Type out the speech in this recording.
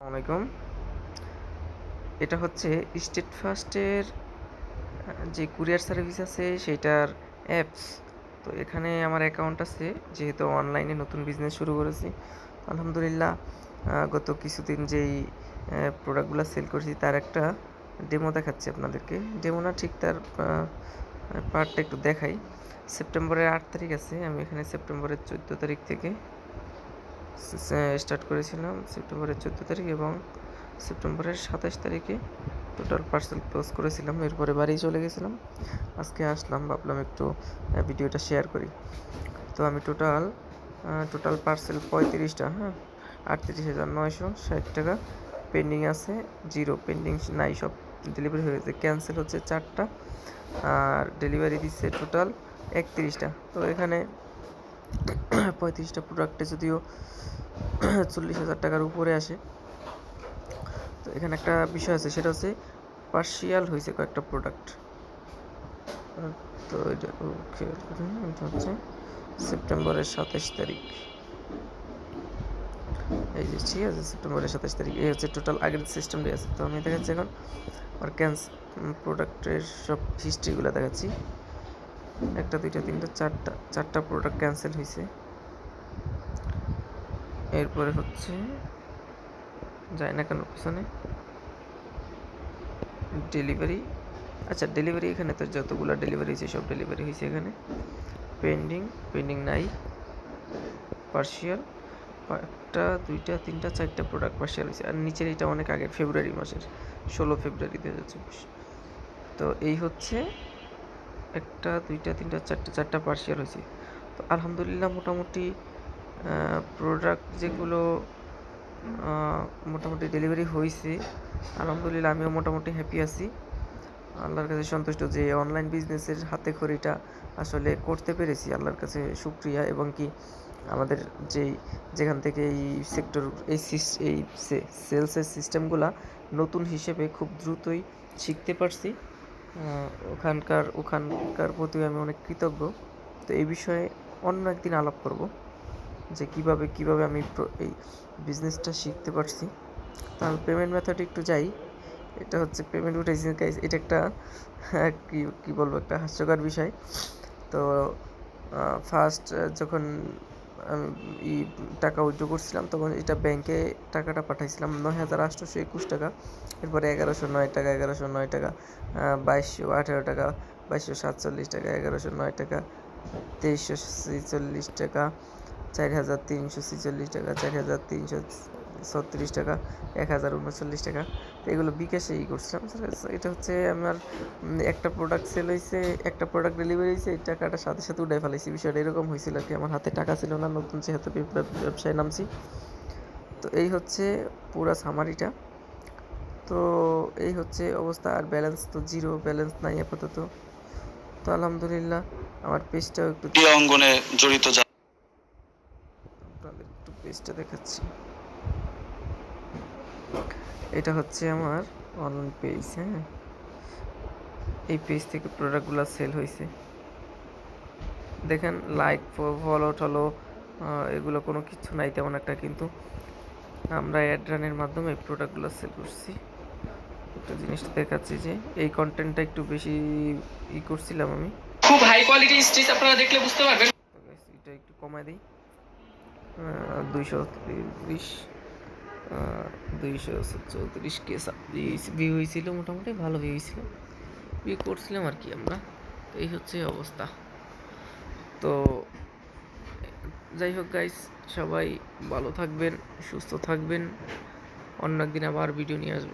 আসসালামাইকুম এটা হচ্ছে স্টেট ফার্স্টের যে কুরিয়ার সার্ভিস আছে সেটার অ্যাপস তো এখানে আমার অ্যাকাউন্ট আছে, যেহেতু অনলাইনে নতুন বিজনেস শুরু করেছি। আলহামদুলিল্লাহ গত কিছুদিন যেই প্রোডাক্টগুলো সেল করেছি তার একটা ডেমো দেখাচ্ছি আপনাদেরকে। ডেমো না ঠিক তার পার্টটা একটু দেখাই। সেপ্টেম্বরের আট তারিখ আছে, আমি এখানে সেপ্টেম্বরের চোদ্দ তারিখ থেকে স্টার্ট করেছিলাম সেপ্টেম্বরের চোদ্দ তারিখ এবং সেপ্টেম্বরের সাতাশ তারিখে টোটাল পার্সেল ক্লোজ করেছিলাম। এরপরে বাড়ি চলে গেছিলাম। আজকে আসলাম, ভাবলাম একটু ভিডিওটা শেয়ার করি। তো আমি টোটাল টোটাল পার্সেল পঁয়ত্রিশটা হ্যাঁ? আটত্রিশ হাজার নয়শো ষাট টাকা পেন্ডিং আছে জিরো পেন্ডিং নাই, সব ডেলিভারি হয়ে গেছে। ক্যান্সেল হচ্ছে চারটা, আর ডেলিভারি দিচ্ছে টোটাল একত্রিশটা। তো এখানে পঁয়ত্রিশটা প্রোডাক্টে যদিও চল্লিশ হাজার টাকার উপরে আসে। তো এখানে একটা বিষয় আছে, সেটা হচ্ছে পার্শিয়াল হয়েছে কয়েকটা প্রোডাক্ট তো হচ্ছে সেপ্টেম্বরের সাতাশ তারিখ। এই যে, ঠিক আছে, সেপ্টেম্বরের সাতাশ তারিখ। এই হচ্ছে টোটাল আগের সিস্টেমটাই আছে, তো আমি দেখাচ্ছি এখন। আর ক্যান্স প্রোডাক্টের সব হিস্ট্রিগুলো দেখাচ্ছি। একটা, দুইটা, তিনটা, চারটা চারটা প্রোডাক্ট ক্যান্সেল হয়েছে এরপরে হচ্ছে যায় না কেন, পিছনে। ডেলিভারি আচ্ছা ডেলিভারি এখানে তো যতগুলো ডেলিভারি হয়েছে সব ডেলিভারি হয়েছে এখানে। পেন্ডিং পেন্ডিং নাই। পার্সিয়াল একটা, দুইটা, তিনটা, চারটা প্রোডাক্ট পার্সিয়াল হয়েছে আর নিচের এটা অনেক আগে ফেব্রুয়ারি মাসের, ষোলো ফেব্রুয়ারি দু হাজার চব্বিশ। তো এই হচ্ছে একটা, দুইটা, তিনটা, চারটা চারটা পার্সিয়াল হয়েছে। তো আলহামদুলিল্লাহ মোটামুটি প্রোডাক্ট যেগুলো মোটামুটি ডেলিভারি হয়েছে, আলহামদুলিল্লাহ আমিও মোটামুটি হ্যাপি আছি। আল্লাহর কাছে সন্তুষ্ট যে অনলাইন বিজনেসের হাতে খড়িটা আসলে করতে পেরেছি, আল্লাহর কাছে শুক্রিয়া। এবং কি আমাদের যেই, যেখান থেকে এই সেক্টর এই এই সেলসের সিস্টেমগুলা নতুন হিসেবে খুব দ্রুতই শিখতে পারছি। ওখানকার ওখানকার প্রতি আমি অনেক কৃতজ্ঞ। তো এই বিষয়ে অন্য একদিন আলাপ করব যে কীভাবে কীভাবে আমি এই বিজনেসটা শিখতে পারছি। তার পেমেন্ট মেথড একটু যাই। এটা হচ্ছে পেমেন্ট উঠেছে গাইস এটা একটা, কি কি বলব, একটা হাস্যকর বিষয়। তো ফার্স্ট যখন আমি টাকা উইথড্র করছিলাম, তখন এটা ব্যাংকে টাকাটা পাঠাইছিলাম নয় হাজার আটশোশো একুশ টাকা। এরপরে এগারোশো নয় টাকা, এগারোশো নয় টাকা বাইশশো আঠেরো টাকা, বাইশশো সাতচল্লিশ টাকা, এগারোশো নয় টাকা, তেইশশো ছেচল্লিশ টাকা, চার হাজার তিনশো ছেচল্লিশ টাকা, চার হাজার তিনশো ছত্রিশ টাকা এক হাজার উনচল্লিশ টাকা। তো এগুলো বিকাশে ই করছিলাম এটা হচ্ছে আমার একটা প্রোডাক্ট সেল হয়েছে একটা প্রোডাক্ট ডেলিভারি হয়েছে এই টাকাটা সাথে সাথে উঠাই ফেলাইছি। বিষয়টা এরকম হয়েছিল আর কি। আমার হাতে টাকা ছিল না নতুন যেহেতু ব্যবসায় নামছি। তো এই হচ্ছে পুরা সামারিটা তো এই হচ্ছে অবস্থা আর ব্যালেন্স তো জিরো ব্যালেন্স নাই আপাতত। তো আলহামদুলিল্লাহ আমার পেজটাও একটু অঙ্গনে জড়িত আপনাদের একটু পেজটা দেখাচ্ছি। এটা হচ্ছে আমার অনলাইন পেজ হ্যাঁ? এই পেজ থেকে প্রোডাক্টগুলো সেল হয়েছে দেখেন লাইক ফলো টলো এগুলো কোনো কিছু নাই তেমন একটা কিন্তু আমরা অ্যাড রানের মাধ্যমে এই প্রোডাক্টগুলো সেল করছি। একটা জিনিসটা দেখাচ্ছি যে এই কন্টেন্টটা একটু বেশি ই করছিলাম আমি। খুব হাই কোয়ালিটি স্টিচ আপনারা দেখলে বুঝতে পারবেন। এটা একটু কমায় দিই। দুইশো তিরিশ। দুইশো চৌত্রিশ কে ভিউ হয়েছিল মোটামুটি ভালো ভিউ হয়েছিল ভিউ করছিলাম আর কি আমরা। তো এই হচ্ছে অবস্থা। তো, যাই হোক গাইস সবাই ভালো থাকবেন, সুস্থ থাকবেন। অন্য একদিন আবার ভিডিও নিয়ে আসব।